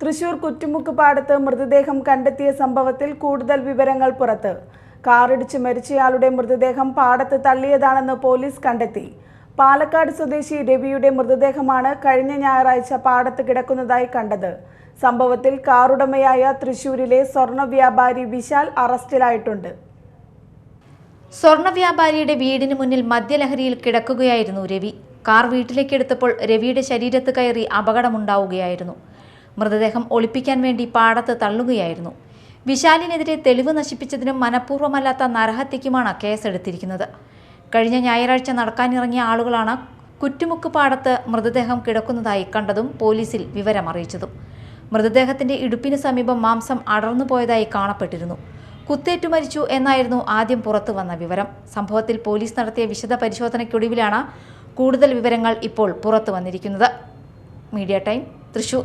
തൃശൂർ കുറ്റുമുക്ക് പാടത്ത് മൃതദേഹം കണ്ടെത്തിയ സംഭവത്തിൽ കൂടുതൽ വിവരങ്ങൾ പുറത്ത്. കാറിടിച്ച് മരിച്ചയാളുടെ മൃതദേഹം പാടത്ത് തള്ളിയതാണെന്ന് പോലീസ് കണ്ടെത്തി. പാലക്കാട് സ്വദേശി രവിയുടെ മൃതദേഹമാണ് കഴിഞ്ഞ ഞായറാഴ്ച പാടത്ത് കിടക്കുന്നതായി കണ്ടത്. സംഭവത്തിൽ കാറുടമയായ തൃശൂരിലെ സ്വർണ വ്യാപാരി വിശാൽ അറസ്റ്റിലായിട്ടുണ്ട്. സ്വർണ വ്യാപാരിയുടെ വീടിന് മുന്നിൽ മദ്യലഹരിയിൽ കിടക്കുകയായിരുന്നു രവി. കാർ വീട്ടിലേക്ക് എടുത്തപ്പോൾ രവിയുടെ ശരീരത്ത് കയറി അപകടമുണ്ടാവുകയായിരുന്നു. മൃതദേഹം ഒളിപ്പിക്കാൻ വേണ്ടി പാടത്ത് തള്ളുകയായിരുന്നു. വിശാലിനെതിരെ തെളിവ് നശിപ്പിച്ചതിനും മനഃപൂർവമല്ലാത്ത നരഹത്യക്കുമാണ് കേസെടുത്തിരിക്കുന്നത്. കഴിഞ്ഞ ഞായറാഴ്ച നടക്കാനിറങ്ങിയ ആളുകളാണ് കുറ്റുമുക്ക് പാടത്ത് മൃതദേഹം കിടക്കുന്നതായി കണ്ടതും പോലീസിൽ വിവരമറിയിച്ചതും. മൃതദേഹത്തിന്റെ ഇടുപ്പിന് സമീപം മാംസം അടർന്നു പോയതായി കാണപ്പെട്ടിരുന്നു. കുത്തേറ്റു മരിച്ചു എന്നായിരുന്നു ആദ്യം പുറത്തു വന്ന വിവരം. സംഭവത്തിൽ പോലീസ് നടത്തിയ വിശദ പരിശോധനയ്ക്കൊടുവിലാണ് കൂടുതൽ വിവരങ്ങൾ ഇപ്പോൾ പുറത്തു വന്നിരിക്കുന്നത്. Media time Thrissur.